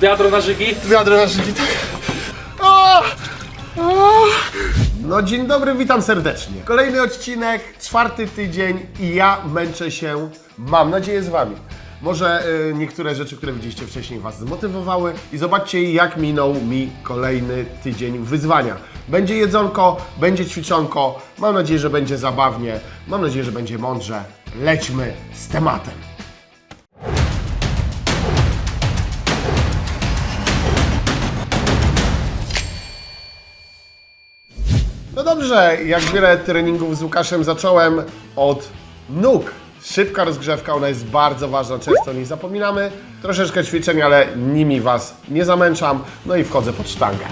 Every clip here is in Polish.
Wiadro na żygi. Wiadro na tak. O! O! No dzień dobry, witam serdecznie. Kolejny odcinek, czwarty tydzień i ja męczę się, mam nadzieję, z Wami. Może y, niektóre rzeczy, które widzieliście wcześniej Was zmotywowały i zobaczcie jak minął mi kolejny tydzień wyzwania. Będzie jedzonko, będzie ćwiczonko, mam nadzieję, że będzie zabawnie, mam nadzieję, że będzie mądrze. Lećmy z tematem. No dobrze, jak wiele treningów z Łukaszem zacząłem od nóg. Szybka rozgrzewka, ona jest bardzo ważna, często o niej zapominamy. Troszeczkę ćwiczeń, ale nimi Was nie zamęczam. No i wchodzę pod sztangę.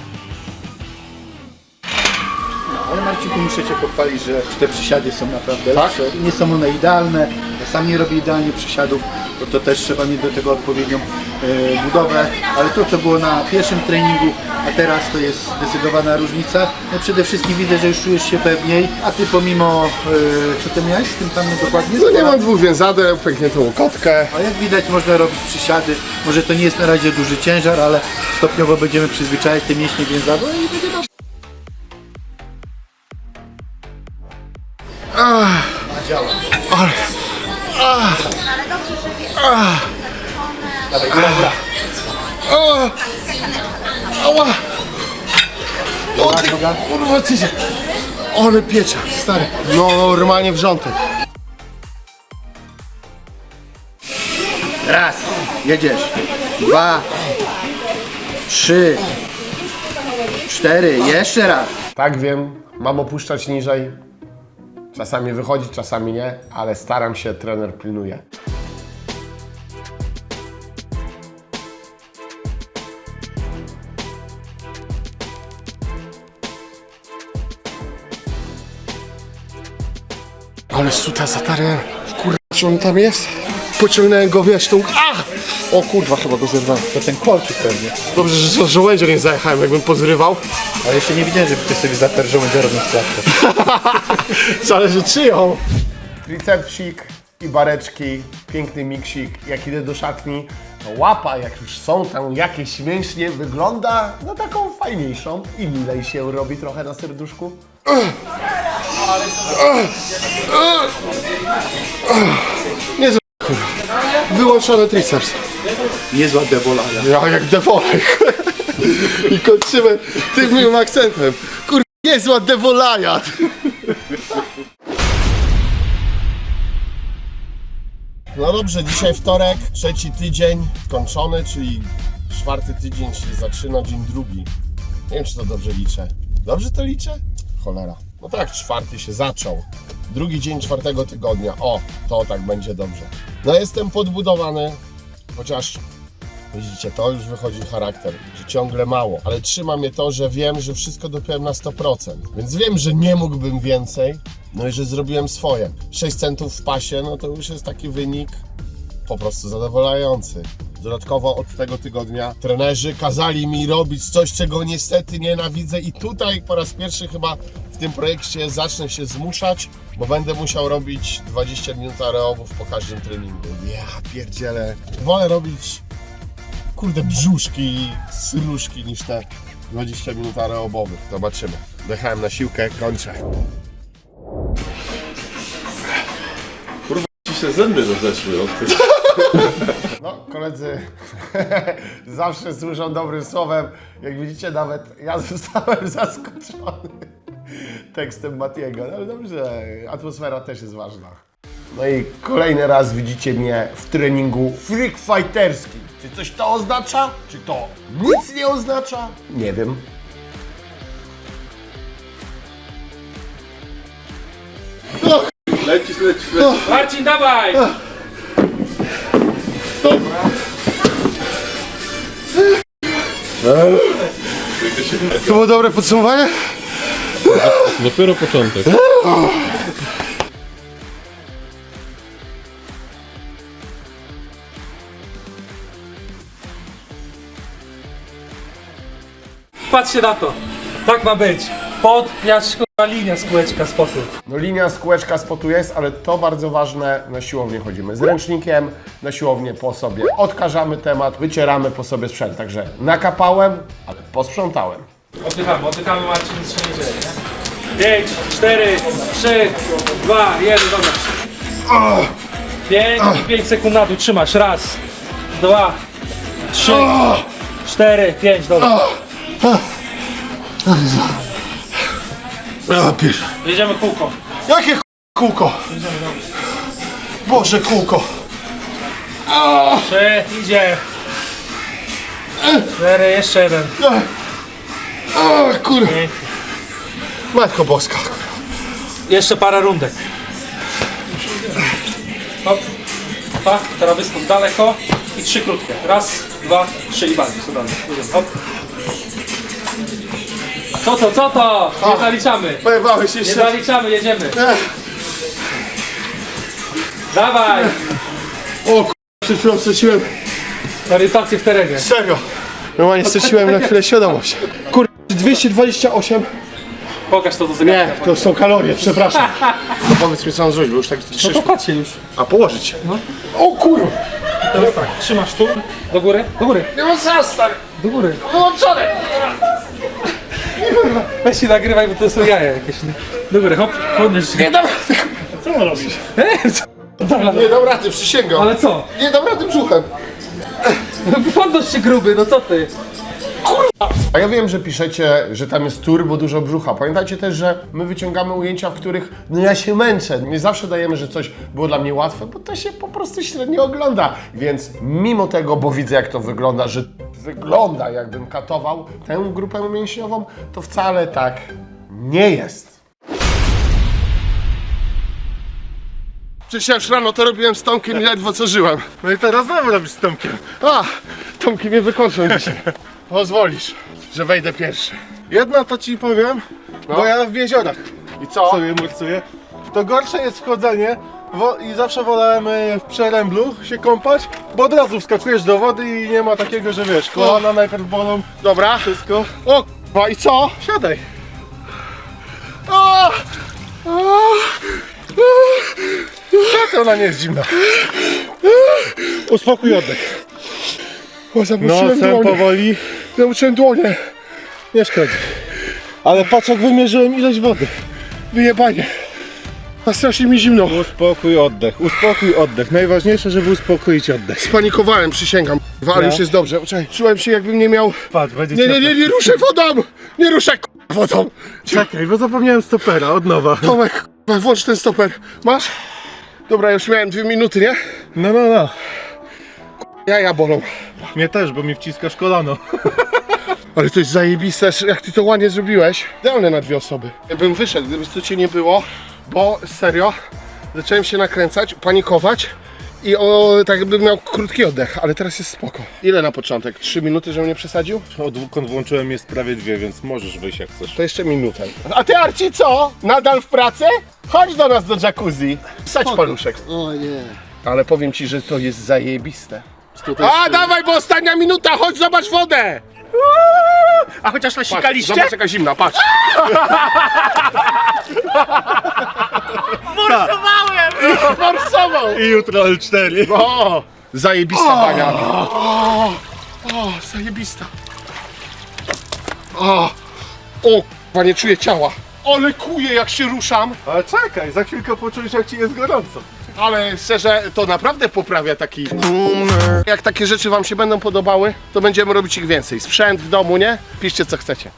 Ale Marciku, muszę Cię pochwalić, że te przysiady są naprawdę Tak? lepsze. Nie są one idealne. Ja sam nie robię idealnie przysiadów, bo to też trzeba mieć do tego odpowiednią e, budowę. Ale to, co było na pierwszym treningu, a teraz to jest zdecydowana różnica. No przede wszystkim widzę, że już czujesz się pewniej, a Ty pomimo, e, co Ty miałeś z tym tam dokładnie? No nie mam dwóch więzadeł, pękniętą kotkę. A jak widać można robić przysiady. Może to nie jest na razie duży ciężar, ale stopniowo będziemy przyzwyczajać te mięśnie więzadła i będzie dobrze. Dawaj, góra, góra. O! Ała! O ty, kurwa, ty się... Ale piecze, stary. No, normalnie wrzątek. Raz, jedziesz. Dwa, trzy, cztery, jeszcze raz. Tak wiem, mam opuszczać niżej. Czasami wychodzi, czasami nie, ale staram się, trener pilnuje. Ale suta zatarę. Kurwa, czy on tam jest? Pociągnąłem go, wiesz, tą... A! O kurwa, chyba go zerwałem. To ten kolczyk pewnie. Dobrze, że z żołędzia nie zajechałem, jakbym pozrywał. Ale jeszcze nie widziałem, żeby ktoś sobie zatarł żołędzia robiąc klatkę. Zależy czyją. Tricepsik i bareczki, piękny miksik. Jak idę do szatni, to łapa, jak już są tam jakieś mięśnie, wygląda na taką fajniejszą i milej się robi trochę na serduszku. Nie z... Wyłączony triceps. Niezła dewolada. Ja jak defolek. I kończymy tym miłym akcentem. Kur... niezła dewolajat. No dobrze, dzisiaj wtorek, trzeci tydzień skończony, czyli czwarty tydzień się zaczyna, dzień drugi. Nie wiem, czy to dobrze liczę. Dobrze to liczę? Cholera. No tak, czwarty się zaczął. Drugi dzień czwartego tygodnia. O, to tak będzie dobrze. No jestem podbudowany, chociaż Widzicie, to już wychodzi charakter, że ciągle mało, ale trzyma mnie to, że wiem, że wszystko dopiąłem na 100%, więc wiem, że nie mógłbym więcej, no i że zrobiłem swoje. 6 centów w pasie, no to już jest taki wynik po prostu zadowalający. Dodatkowo od tego tygodnia trenerzy kazali mi robić coś, czego niestety nienawidzę i tutaj po raz pierwszy chyba w tym projekcie zacznę się zmuszać, bo będę musiał robić 20 minut aerobów po każdym treningu. Ja pierdzielę. Wolę robić kurde brzuszki, syruszki niż te 20 minut aerobowych. Zobaczymy. Wjechałem na siłkę, kończę. Ci się zęby rozeszły od tych. No, koledzy zawsze służą dobrym słowem. Jak widzicie, nawet ja zostałem zaskoczony tekstem Matiego. No ale dobrze, atmosfera też jest ważna. No i kolejny raz widzicie mnie w treningu freak fighterskim. Czy coś to oznacza? Czy to nic nie oznacza? Nie wiem. Lecisz, lecisz, lecisz. Marcin, dawaj! To było dobre podsumowanie? Dopiero początek. Patrzcie na to. Tak ma być. Pod, miażdżku, linia z kółeczka spoko. No linia z kółeczka spotu jest, ale to bardzo ważne, na siłownię chodzimy z ręcznikiem, na siłownię po sobie odkażamy temat, wycieramy po sobie sprzęt, także nakapałem, ale posprzątałem. Oddychamy, oddychamy Marcin, nic się nie dzieje, nie? 5, 4, 3, 2, 1, dobra. 5 i 5 sekund na dół, trzymasz. Raz, dwa, trzy, cztery, pięć, dobra. A, pisz. Jedziemy kółko. Jakie kółko? Boże, kółko. Trzy, idzie. Cztery, jeszcze jeden. O kurwa, Matko Boska. Jeszcze parę rundek. Hop. Pa, teraz wyskok daleko i trzy krótkie. Raz, dwa, trzy i bardziej. Co dalej? Jedziemy. Hop. Co to, co to? Nie zaliczamy. Pojewałeś Nie jeszcze. zaliczamy, jedziemy. Ech, Dawaj! O kurwa, przed chwilą straciłem, Orientację w terenie. serio. Normalnie straciłem na chwilę świadomość. Kurwa, 228. Pokaż to do Nie, zegarka. to są kalorie, przepraszam. No powiedz mi co mam zrobić, bo już tak No patrzcie już. A położyć się. O kurwa. Teraz tak, trzymasz tu. Do góry, do góry, Nie mam szans, stary. do góry. Wyłączone. Weź się nagrywaj, bo to są jaja jakieś. nie? Do góry, hop, podnieś się. Nie dam rady. Co mam robić? Dobra, Nie dam rady, przysięgam. Ale co? Nie dam rady brzuchem. Podnoś się gruby, no co ty? A ja wiem, że piszecie, że tam jest turbo dużo brzucha. Pamiętajcie też, że my wyciągamy ujęcia, w których no ja się męczę. Nie zawsze dajemy, że coś było dla mnie łatwe, bo to się po prostu średnio ogląda. Więc mimo tego, bo widzę jak to wygląda, że wygląda jakbym katował tę grupę mięśniową, to wcale tak nie jest. Przecież ja już rano to robiłem z Tomkiem i ledwo co żyłem. No i teraz znowu robisz z Tomkiem. A, Tomki mnie wykończą dzisiaj. Pozwolisz, że wejdę pierwszy. Jedno to ci powiem, bo ja w jeziorach I co? sobie morcuję. To gorsze jest wchodzenie wo- i zawsze wolałem e, w przeręblu się kąpać, bo od razu wskakujesz do wody i nie ma takiego, że wiesz, kolana najpierw bolą, Dobra. wszystko. O, k***a, i co? Siadaj. O! O! Tak, ona nie jest zimna. Uspokój oddech. O, zamuczyłem Nosem dłonie. powoli, dłonie. nie szkodzi. Ale patrz jak wymierzyłem ilość wody. Wyjebanie. A strasznie mi zimno. Uspokój oddech, uspokój oddech. Najważniejsze, żeby uspokoić oddech. Spanikowałem, przysięgam. No. już jest dobrze. Czekaj, czułem się jakbym nie miał... Patrz, będzie Nie, nie, ciepło. nie, nie ruszaj wodą! Nie ruszaj k***a, wodą! Czekaj, bo zapomniałem stopera, od nowa. Tomek, k***a, włącz ten stoper. Masz? Dobra, już miałem dwie minuty, nie? No, no, no. Jaja bolą. Mnie też, bo mi wciskasz kolano. Ale to jest zajebiste, jak ty to ładnie zrobiłeś. Idealne na dwie osoby. Ja bym wyszedł, gdyby tu cię nie było, bo serio, zacząłem się nakręcać, panikować i o, tak bym miał krótki oddech, ale teraz jest spoko. Ile na początek? Trzy minuty, żebym nie przesadził? Odkąd włączyłem jest prawie dwie, więc możesz wyjść jak chcesz. To jeszcze minutę. A ty Arci co? Nadal w pracy? Chodź do nas do jacuzzi. Sać paluszek. O nie. Ale powiem ci, że to jest zajebiste. A, dawaj, bo ostatnia minuta, chodź zobacz wodę! A chociaż Patrz, zobacz jaka zimna, patrz. Morsowałem! Morsował! I jutro L4. O, zajebista bania. O, o, zajebista. O, o, k***a, nie czuję ciała. Ale kuje jak się ruszam. Ale czekaj, za chwilkę poczujesz jak ci jest gorąco. Ale szczerze, to naprawdę poprawia taki... Jak takie rzeczy wam się będą podobały, to będziemy robić ich więcej. Sprzęt w domu, nie? Piszcie co chcecie.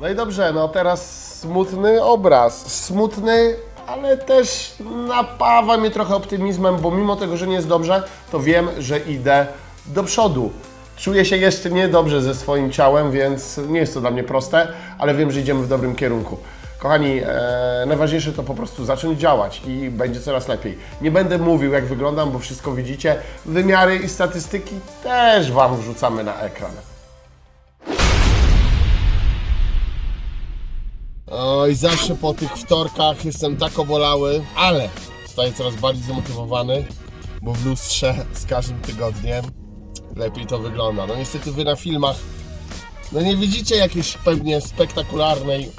No i dobrze, no teraz smutny obraz. Smutny, ale też napawa mnie trochę optymizmem, bo mimo tego, że nie jest dobrze, to wiem, że idę do przodu. Czuję się jeszcze niedobrze ze swoim ciałem, więc nie jest to dla mnie proste, ale wiem, że idziemy w dobrym kierunku. Kochani, e, najważniejsze to po prostu zacząć działać i będzie coraz lepiej. Nie będę mówił, jak wyglądam, bo wszystko widzicie. Wymiary i statystyki też Wam wrzucamy na ekran. Oj, zawsze po tych wtorkach jestem tak obolały, ale staję coraz bardziej zmotywowany, bo w lustrze z każdym tygodniem lepiej to wygląda. No niestety Wy na filmach No nie widzicie jakiejś pewnie spektakularnej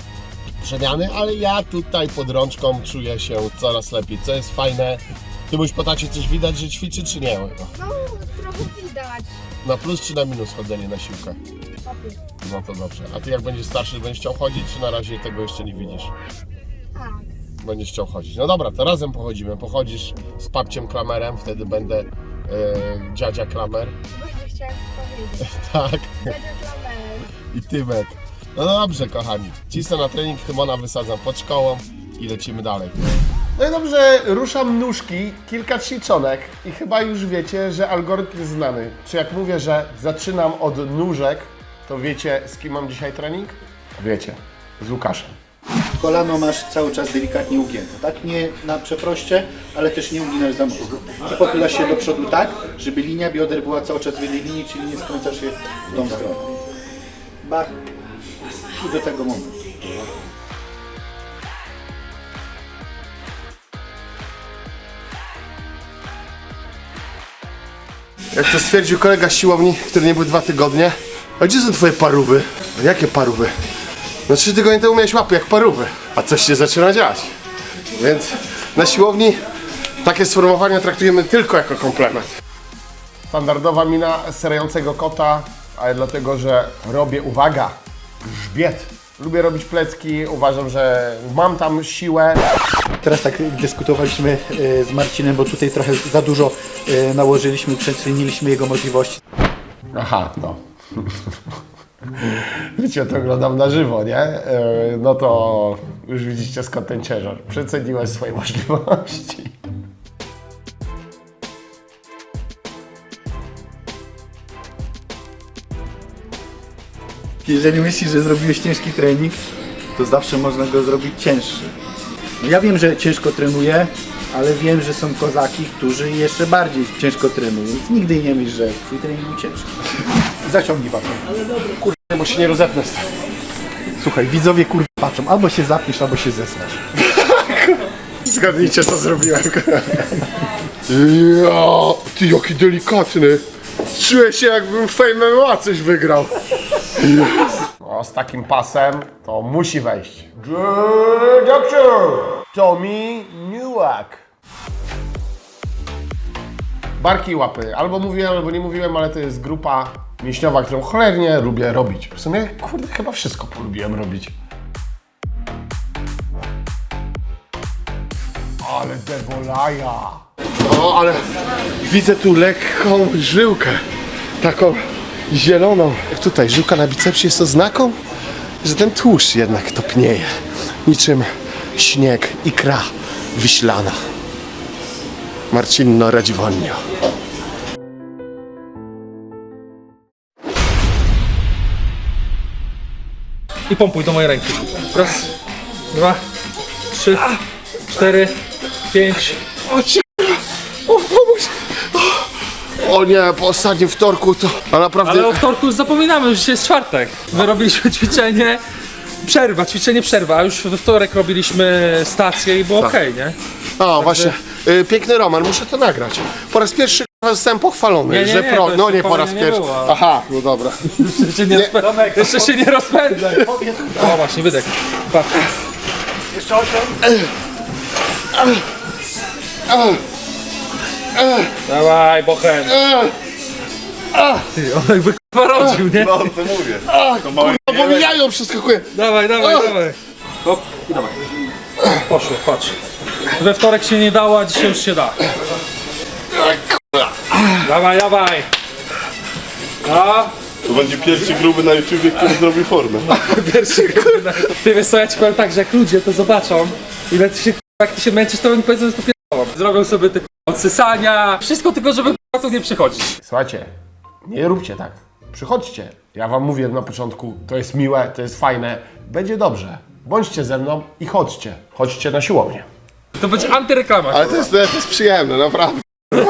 przemiany, ale ja tutaj pod rączką czuję się coraz lepiej, co jest fajne. Ty mówisz po tacie coś widać, że ćwiczy czy nie? No, trochę widać. Na plus czy na minus chodzenie na siłkę? Papier. No to dobrze. A ty jak będziesz starszy, będziesz chciał chodzić, czy na razie tego jeszcze nie widzisz? Tak. Będziesz chciał chodzić. No dobra, to razem pochodzimy. Pochodzisz z papciem klamerem, wtedy będę e, dziadzia klamer. Właśnie chciałem powiedzieć. Tak. Będzie klamer. I Tymek. No dobrze, kochani. Cisnę na trening, Tymona wysadzam pod szkołą i lecimy dalej. No i dobrze, ruszam nóżki, kilka ćwiczonek i chyba już wiecie, że algorytm jest znany. Czy jak mówię, że zaczynam od nóżek, to wiecie z kim mam dzisiaj trening? Wiecie, z Łukaszem. Kolano masz cały czas delikatnie ugięte, tak? Nie na przeproście, ale też nie uginasz za mocno. I pochylasz się do przodu tak, żeby linia bioder była cały czas w jednej linii, czyli nie skręcasz się w tą stronę. Bach. I do tego momentu. Jak to stwierdził kolega z siłowni, który nie był dwa tygodnie. A gdzie są twoje parówy? Jakie parówy? No trzy tygodnie temu miałeś łapy jak parówy. A coś się zaczyna dziać. Więc na siłowni takie sformułowania traktujemy tylko jako komplement. Standardowa mina serającego kota, ale dlatego, że robię, uwaga, grzbiet. Lubię robić plecki, uważam, że mam tam siłę. Teraz tak dyskutowaliśmy e, z Marcinem, bo tutaj trochę za dużo e, nałożyliśmy, przeceniliśmy jego możliwości. Aha, no. Wiecie, to oglądam na żywo, nie? Yy, No to już widzicie skąd ten ciężar. Przeceniłeś swoje możliwości. Jeżeli myślisz, że zrobiłeś ciężki trening, to zawsze można go zrobić cięższy. No ja wiem, że ciężko trenuję, ale wiem, że są kozaki, którzy jeszcze bardziej ciężko trenują, więc nigdy nie myśl, że twój trening był ciężki. Zaciągnij patrz. Bo się nie rozepnę z Słuchaj, widzowie kur... patrzą, albo się zapniesz, albo się zesnasz. Zgadnijcie, co zrobiłem. Ja, ty jaki delikatny. Czuję się, jakbym Fame MMA coś wygrał. O, z takim pasem to musi wejść. Good doctor! Tommy Newak. Barki i łapy. Albo mówiłem, albo nie mówiłem, ale to jest grupa mięśniowa, którą cholernie lubię robić. W sumie, kurde, chyba wszystko polubiłem robić. Ale dewolaja. O, ale widzę tu lekką żyłkę. Taką zieloną. Jak tutaj żyłka na bicepsie jest oznaką, że ten tłuszcz jednak topnieje. Niczym śnieg, ikra wiślana. Marcinno Radziwonio. I pompuj do mojej ręki. Raz, dwa, trzy, cztery, pięć. O! O, nie, po ostatnim wtorku to... A naprawdę... Ale o wtorku już zapominamy, że jest czwartek. My robiliśmy ćwiczenie, przerwa, ćwiczenie przerwa, a już we wtorek robiliśmy stację i było Tak. okej, nie? O, właśnie. Y, piękny Roman, muszę to nagrać. Po raz pierwszy k***a, zostałem pochwalony, Nie, nie, że nie, pro... to No jeszcze nie po raz nie pierwszy. było, Aha, no dobra. Jeszcze się nie, rozpę- jeszcze się nie rozpędzaj. O właśnie, wydech. Patrz. Dawaj, bochen. Ty, on jakby k***a rodził, nie? No to mówię. No bo mi jajo przeskakuje. Dawaj, dawaj, dawaj. Hop i dawaj. Poszło, patrz. We wtorek się nie dało, a dzisiaj już się da. Dawaj, dawaj. No, To będzie pierwszy gruby na YouTubie, który zrobi formę. pierwszy kurde. Ty wiesz co, ja ci powiem tak, że jak ludzie to zobaczą, ile ty się k***a, jak ty się męczysz, to oni powiedzą, że to. Zrobią sobie te odsysania, wszystko tylko, żeby tu nie przychodzić. Słuchajcie, nie róbcie tak. Przychodźcie. Ja wam mówię na początku, to jest miłe, to jest fajne, będzie dobrze. Bądźcie ze mną i chodźcie. Chodźcie na siłownię. To będzie antyreklama. Ale to jest, to jest przyjemne, naprawdę.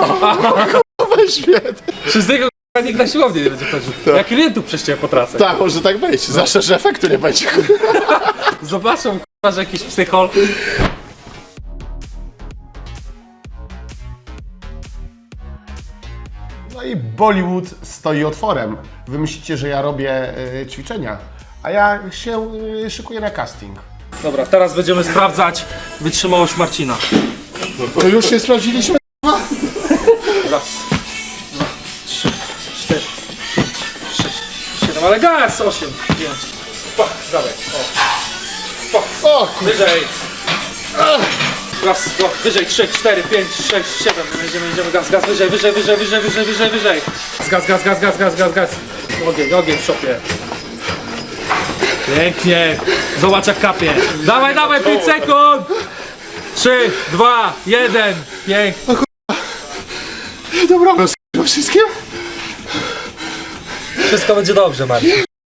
Świetnie. Przez niego k***a, nikt na siłownię nie będzie chodził. Ja klientów przez ciebie potracę. Tak, może tak być. Zwłaszcza, że efektu nie będzie. Zobaczą k***a, że jakiś psychol. I Bollywood stoi otworem. Wy myślicie, że ja robię y, ćwiczenia, a ja się y, szykuję na casting. Dobra, teraz będziemy sprawdzać wytrzymałość Marcina. To już się sprawdziliśmy. Raz, dwa, trzy, cztery, pięć, sześć, siedem, ale gaz! Osiem, dziewięć. Pach, dawaj. O. O kur... Wyżej. Raz, dwa, wyżej, trzy, cztery, pięć, sześć, siedem. Jedziemy, jedziemy, gaz, gaz, wyżej, wyżej, wyżej, wyżej, wyżej, wyżej, wyżej. Gaz, gaz, gaz, gaz, gaz, gaz, gaz. Ogień, ogień w szopie. Pięknie. Zobacz jak kapie. Dawaj, dawaj, 5 sekund. 3, 2, 1. Pięknie. Dobra, no wszystkim? Wszystko będzie dobrze, Marcin.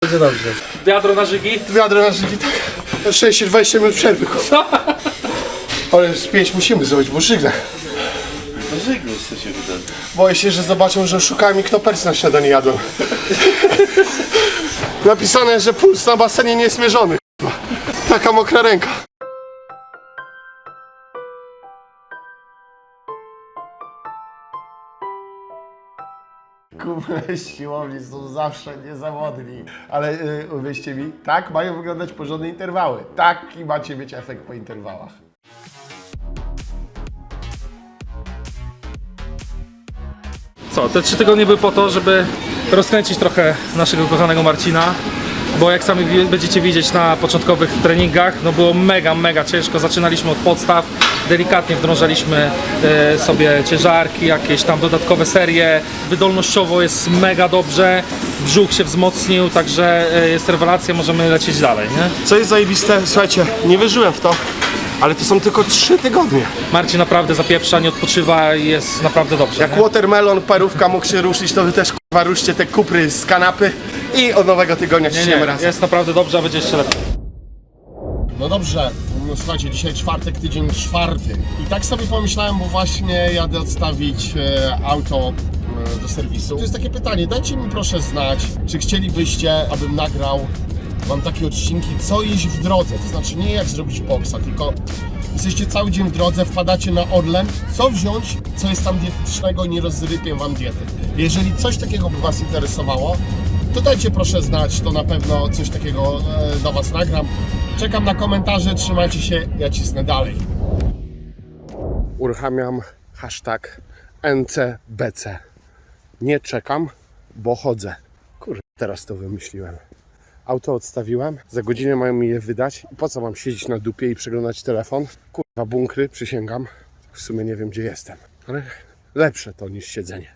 Będzie dobrze. Wiadro na żygi. Wiadro na żygi, tak. Na szczęście 20 minut przerwy. kurwa. Ale z 5 musimy zrobić, bo żygnę. No żegnaj, co się wydarzy. Boję się, że zobaczą, że szukałem mi kto persy na śniadanie jadłem. Napisane, że puls na basenie niesmierzony. kurwa. Taka mokra ręka. Kuby siłowni są zawsze niezawodni. Ale yy, uwierzcie mi, tak mają wyglądać porządne interwały. Taki macie mieć efekt po interwałach. Co, te trzy tygodnie były po to, żeby rozkręcić trochę naszego kochanego Marcina, bo jak sami będziecie widzieć na początkowych treningach, no było mega, mega ciężko. Zaczynaliśmy od podstaw, delikatnie wdrążaliśmy e, sobie ciężarki, jakieś tam dodatkowe serie. Wydolnościowo jest mega dobrze, brzuch się wzmocnił, także e, jest rewelacja, możemy lecieć dalej, nie? Co jest zajebiste, słuchajcie, nie wierzyłem w to, ale to są tylko 3 tygodnie. Marcin naprawdę zapieprza, nie odpoczywa i jest naprawdę dobrze. Jak nie? watermelon, parówka mógł się ruszyć, to wy też kurwa ruszcie te kupry z kanapy i od nowego tygodnia Nie, ciśniemy nie, razem. jest naprawdę dobrze, a będzie jeszcze lepiej. No dobrze, no słuchajcie, dzisiaj czwartek, tydzień czwarty. I tak sobie pomyślałem, bo właśnie jadę odstawić e, auto e, do serwisu. To jest takie pytanie, dajcie mi proszę znać, czy chcielibyście, abym nagrał Wam takie odcinki, co jeść w drodze. To znaczy nie jak zrobić boksa, tylko jesteście cały dzień w drodze, wpadacie na Orlen, co wziąć, co jest tam dietetycznego nie rozrypię Wam diety. Jeżeli coś takiego by Was interesowało, to dajcie proszę znać, to na pewno coś takiego e, do Was nagram. Czekam na komentarze, trzymajcie się, ja cisnę dalej. Uruchamiam hashtag NCBC. Nie czekam, bo chodzę. Kurde, teraz to wymyśliłem. Auto odstawiłem, za godzinę mają mi je wydać. Po co mam siedzieć na dupie i przeglądać telefon? Kurwa, bunkry, przysięgam. W sumie nie wiem, gdzie jestem. Ale lepsze to niż siedzenie.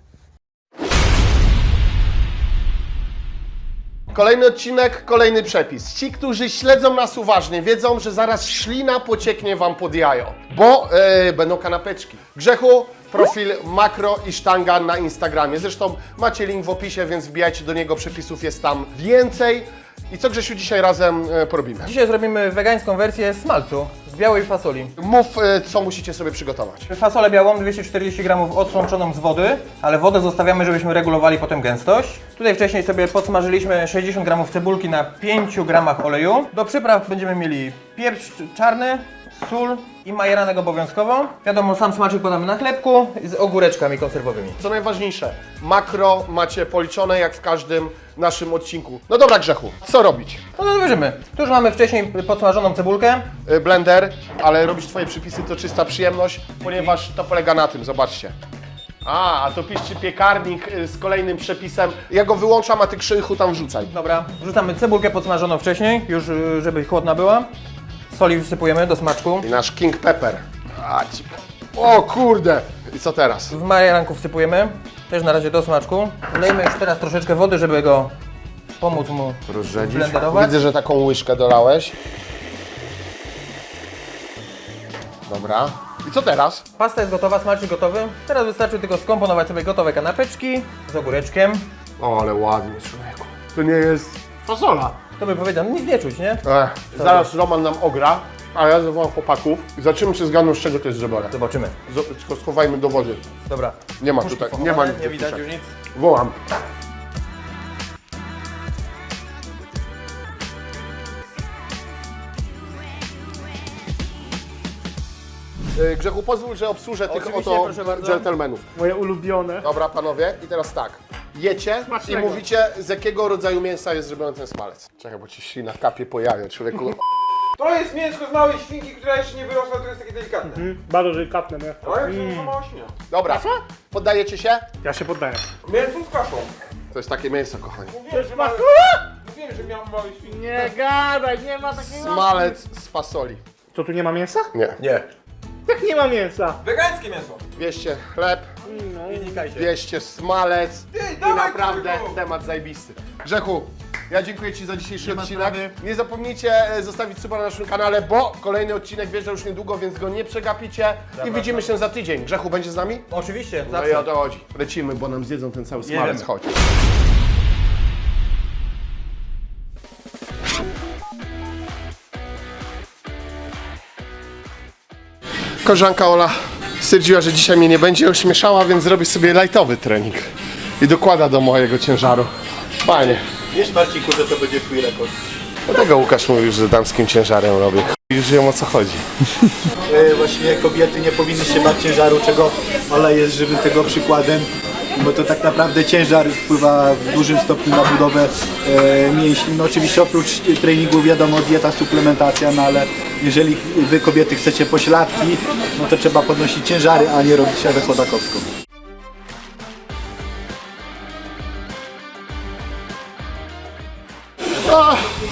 Kolejny odcinek, kolejny przepis. Ci, którzy śledzą nas uważnie, wiedzą, że zaraz ślina pocieknie wam pod jajo, bo e, będą kanapeczki. Grzechu, profil makro i sztanga na Instagramie. Zresztą macie link w opisie, więc wbijajcie do niego, przepisów jest tam więcej. I co Grzesiu dzisiaj razem e, porobimy? Dzisiaj zrobimy wegańską wersję smalcu z białej fasoli. Mów, e, co musicie sobie przygotować. Fasolę białą 240 g odsączoną z wody, ale wodę zostawiamy, żebyśmy regulowali potem gęstość. Tutaj wcześniej sobie podsmażyliśmy 60 g cebulki na 5 g oleju. Do przypraw będziemy mieli pieprz czarny, sól i majeranek obowiązkowo. Wiadomo, sam smaczek podamy na chlebku z ogóreczkami konserwowymi. Co najważniejsze, makro macie policzone jak w każdym naszym odcinku. No dobra Grzechu, co robić? No to wierzymy. Tu już mamy wcześniej podsmażoną cebulkę. y, blender, ale robić Twoje przepisy to czysta przyjemność, ponieważ to polega na tym, zobaczcie. A, a to piszczy piekarnik y, z kolejnym przepisem. Ja go wyłączam, a Ty krzychu tam wrzucaj. Dobra, wrzucamy cebulkę podsmażoną wcześniej, już y, żeby chłodna była. Soli wsypujemy do smaczku. I nasz King Pepper. A, ci... O kurde! I co teraz? W majeranku wsypujemy, też na razie do smaczku. Wlejmy już teraz troszeczkę wody, żeby go pomóc mu blenderować. Widzę, że taką łyżkę dolałeś. Dobra. I co teraz? Pasta jest gotowa, smaczek gotowy. Teraz wystarczy tylko skomponować sobie gotowe kanapeczki z ogóreczkiem. O, ale ładnie, człowieku. To nie jest fasola. To by powiedział, nic nie czuć, nie? Ech, zaraz Roman nam ogra, a ja zawołam chłopaków i zobaczymy, czy zgadną, z czego to jest zrobione. Zobaczymy. Tylko schowajmy do wody. Dobra. Nie ma Puszki tutaj, nie pochowane, ma nic. nie widać już nic. Wołam. Y, Grzechu, pozwól, że obsłużę tych Oczywiście, oto proszę bardzo. dżentelmenów. Moje ulubione. Dobra, panowie, i teraz tak. Jecie i Smacznego. mówicie, z jakiego rodzaju mięsa jest zrobiony ten smalec. Czekaj, bo ci ślina kapie po jajo, człowieku. To jest mięsko z małej świnki, która jeszcze nie wyrosła, to jest takie delikatne. Bardzo delikatne, nie? To jest mm. mała świnia. Dobra, poddajecie się? Ja się poddaję. Mięso z kaszą. To jest takie mięso, kochani. Mówiłem, że, ma... Mówiłem, że miałem małe świnki. Nie gadaj, nie ma takiego... Smalec z fasoli. To tu nie ma mięsa? Nie. Nie. Jak nie ma mięsa? Wegańskie mięso. Wieście chleb, Nie nikajcie. wieście smalec Ty, i dawaj, naprawdę temat zajebisty. Grzechu, ja dziękuję Ci za dzisiejszy odcinek. Nie zapomnijcie e, zostawić suba na naszym kanale, bo kolejny odcinek wjeżdża już niedługo, więc go nie przegapicie i widzimy się za tydzień. Grzechu, będzie z nami? Oczywiście, No i o to chodzi. Lecimy, bo nam zjedzą ten cały smalec. wiem. Chodź. Koleżanka Ola stwierdziła, że dzisiaj mnie nie będzie ośmieszała, więc zrobi sobie lightowy trening. I dokłada do mojego ciężaru. Fajnie. Wiesz Marcinku, że to będzie twój rekord. Dlatego Łukasz mówił, że damskim ciężarem robię. Już wiem o co chodzi. E, właśnie kobiety nie powinny się bać ciężaru, czego Ola jest żywym tego przykładem. Bo to tak naprawdę ciężar wpływa w dużym stopniu na budowę e, mięśni. No oczywiście oprócz treningu wiadomo dieta, suplementacja, no ale jeżeli wy kobiety chcecie pośladki, no to trzeba podnosić ciężary, a nie robić siadę chodakowską.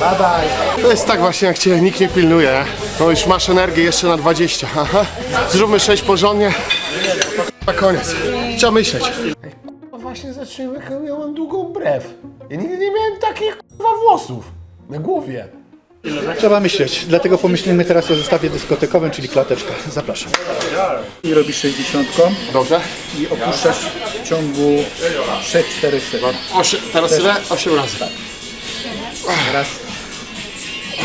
Bye bye. To jest tak właśnie, jak cię nikt nie pilnuje. No już masz energię jeszcze na 20. Aha. Zróbmy 6 porządnie. Na koniec. Trzeba myśleć. Właśnie zaczniemy, ja mam długą brew. Ja nigdy nie miałem takich kurwa włosów na głowie. Trzeba myśleć, dlatego pomyślimy teraz o zestawie dyskotekowym, czyli klateczka. Zapraszam. I robisz 60 Dobrze? i opuszczasz w ciągu 3-4 sekund. Osiem, teraz ile? 8 razy. Raz,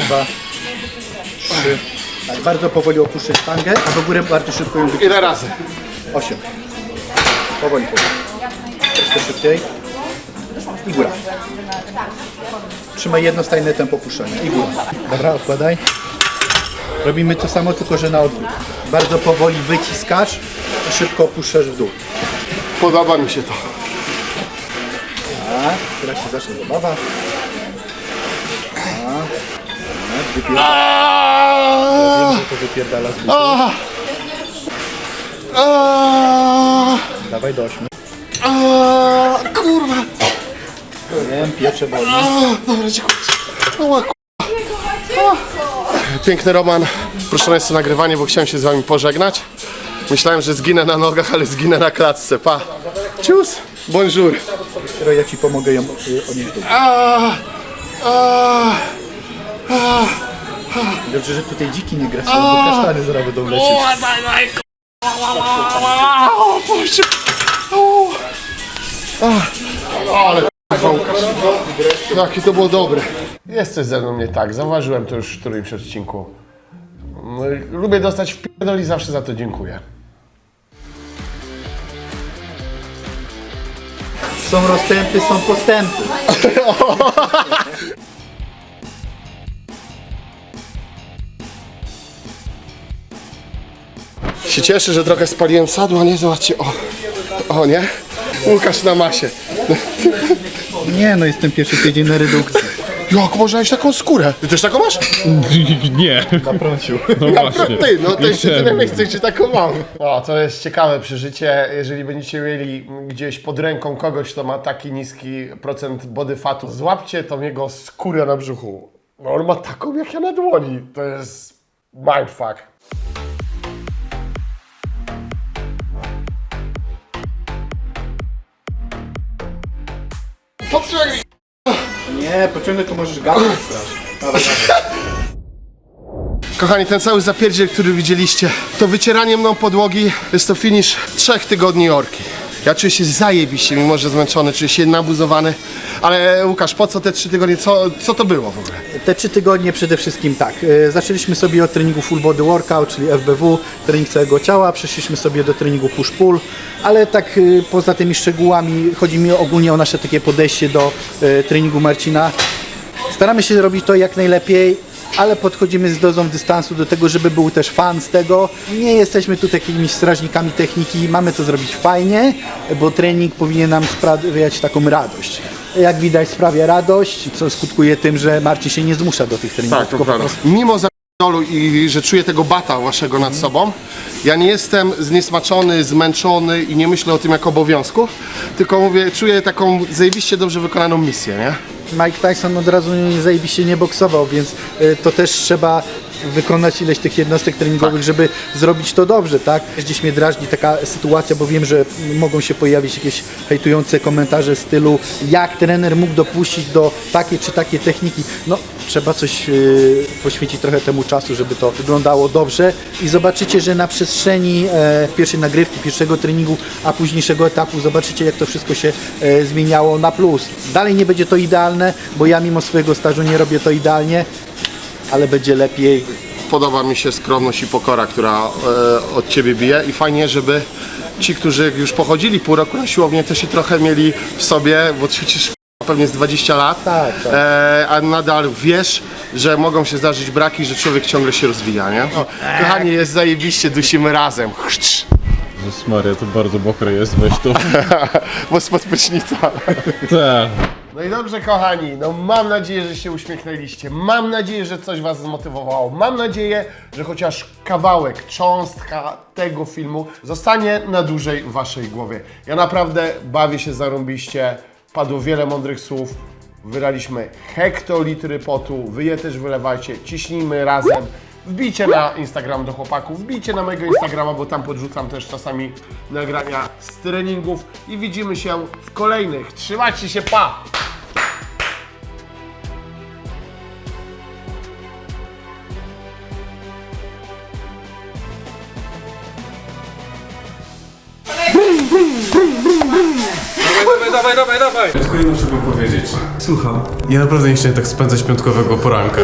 dwa, trzy. Tak, bardzo powoli opuszczać sztangę, a do góry bardzo szybko ją wypuścić. Ile razy? Osiem. Powoli. Troszkę szybciej. I góra. Trzymaj jednostajne tempo puszczania. I góra. Dobra, odkładaj. Robimy to samo, tylko że na odwrót. Bardzo powoli wyciskasz i szybko opuszczasz w dół. Podoba mi się to. A, teraz się zacznie zabawa. A, wypierdala, Aaaa! wiem, że to wypierdala z! Dawaj do ośmiu. Aaaa! Kurwa! Wiem, piecze boli. Aaaa! Dobra, dziękuję. Ała. Piękny Roman. Proszę Państwa nagrywanie, bo chciałem się z Wami pożegnać. Myślałem, że zginę na nogach, ale zginę na klatce. Pa! Cius! Bonjour! Dopiero ja ci pomogę ją y, odnieść do góry. Dobrze, że tutaj dziki nie grasują, bo kasztany zaraz będą lecieć. O, Boże! O! A, Ale kurwa, Łukasz. Jakie to było dobre. Jest coś ze mną nie tak. Zauważyłem to już w którymś odcinku. No, Lubię dostać w pierdol i zawsze za to dziękuję. Są rozstępy, są postępy. Się cieszę, że trochę spaliłem sadła, nie? Zobaczcie, o, o nie? Łukasz na masie. Nie, no jestem pierwszy tydzień na redukcji. Jak można mieć taką skórę? Ty też taką masz? Nie, Naprącił. no właśnie. Ty, no to chciałem. tyle miejsca, gdzie taką mam. O, to jest ciekawe przeżycie, jeżeli będziecie mieli gdzieś pod ręką kogoś, kto ma taki niski procent body fatu. Złapcie tą jego skórę na brzuchu. No on ma taką jak ja na dłoni. To jest mindfuck. Nie, pociągnę to możesz gadać. Kochani, ten cały zapierdziel, który widzieliście, to wycieranie mną podłogi jest to finish trzech tygodni orki. Ja czuję się zajebiście, mimo że zmęczony, czuję się nabuzowany. Ale Łukasz, po co te trzy tygodnie? Co, co to było w ogóle? Te trzy tygodnie przede wszystkim tak. e, Zaczęliśmy sobie od treningu full body workout, czyli FBW, trening całego ciała, przeszliśmy sobie do treningu push-pull, ale tak e, poza tymi szczegółami chodzi mi ogólnie o nasze takie podejście do e, treningu Marcina. Staramy się robić to jak najlepiej, ale podchodzimy z dozą dystansu do tego, żeby był też fan z tego. Nie jesteśmy tu jakimiś strażnikami techniki, mamy to zrobić fajnie, bo trening powinien nam sprawiać taką radość. Jak widać sprawia radość, co skutkuje tym, że Marcin się nie zmusza do tych treningów, Tak, to prawda. Mimo zapolu i że czuję tego bata waszego nad sobą, ja nie jestem zniesmaczony, zmęczony i nie myślę o tym jako obowiązku, tylko mówię, czuję taką zajebiście dobrze wykonaną misję, nie? Mike Tyson od razu zajebiście nie boksował, więc y, to też trzeba wykonać ileś tych jednostek treningowych, żeby zrobić to dobrze, tak? Gdzieś mnie drażni taka sytuacja, bo wiem, że mogą się pojawić jakieś hejtujące komentarze stylu jak trener mógł dopuścić do takiej czy takiej techniki. No, trzeba coś y, poświęcić trochę temu czasu, żeby to wyglądało dobrze i zobaczycie, że na przestrzeni e, pierwszej nagrywki, pierwszego treningu, a późniejszego etapu zobaczycie, jak to wszystko się e, zmieniało na plus. Dalej nie będzie to idealne, bo ja mimo swojego stażu nie robię to idealnie, ale będzie lepiej. Podoba mi się skromność i pokora, która e, od ciebie bije i fajnie, żeby ci, którzy już pochodzili pół roku na siłownię, też i trochę mieli w sobie, bo ćwiczysz pewnie z 20 lat, Tak, tak. E, a nadal wiesz, że mogą się zdarzyć braki, że człowiek ciągle się rozwija, nie? O, kochani, jest zajebiście, dusimy razem. Chrcz. Jezus Maria, to bardzo mokre jest, weź to. Bo spod prysznica. Tak. No i dobrze, kochani, no mam nadzieję, że się uśmiechnęliście. Mam nadzieję, że coś Was zmotywowało. Mam nadzieję, że chociaż kawałek, cząstka tego filmu zostanie na dłużej w Waszej głowie. Ja naprawdę bawię się zarąbiście. Padło wiele mądrych słów. Wylaliśmy hektolitry potu. Wy je też wylewajcie. Ciśnijmy razem. Wbijcie na Instagram do chłopaków, wbijcie na mojego Instagrama, bo tam podrzucam też czasami nagrania z treningów i widzimy się w kolejnych. Trzymajcie się, pa! Dawaj, dawaj, dawaj! Tylko jedno trzeba powiedzieć. Słucham. Ja naprawdę nie chciałem tak spędzać piątkowego poranka.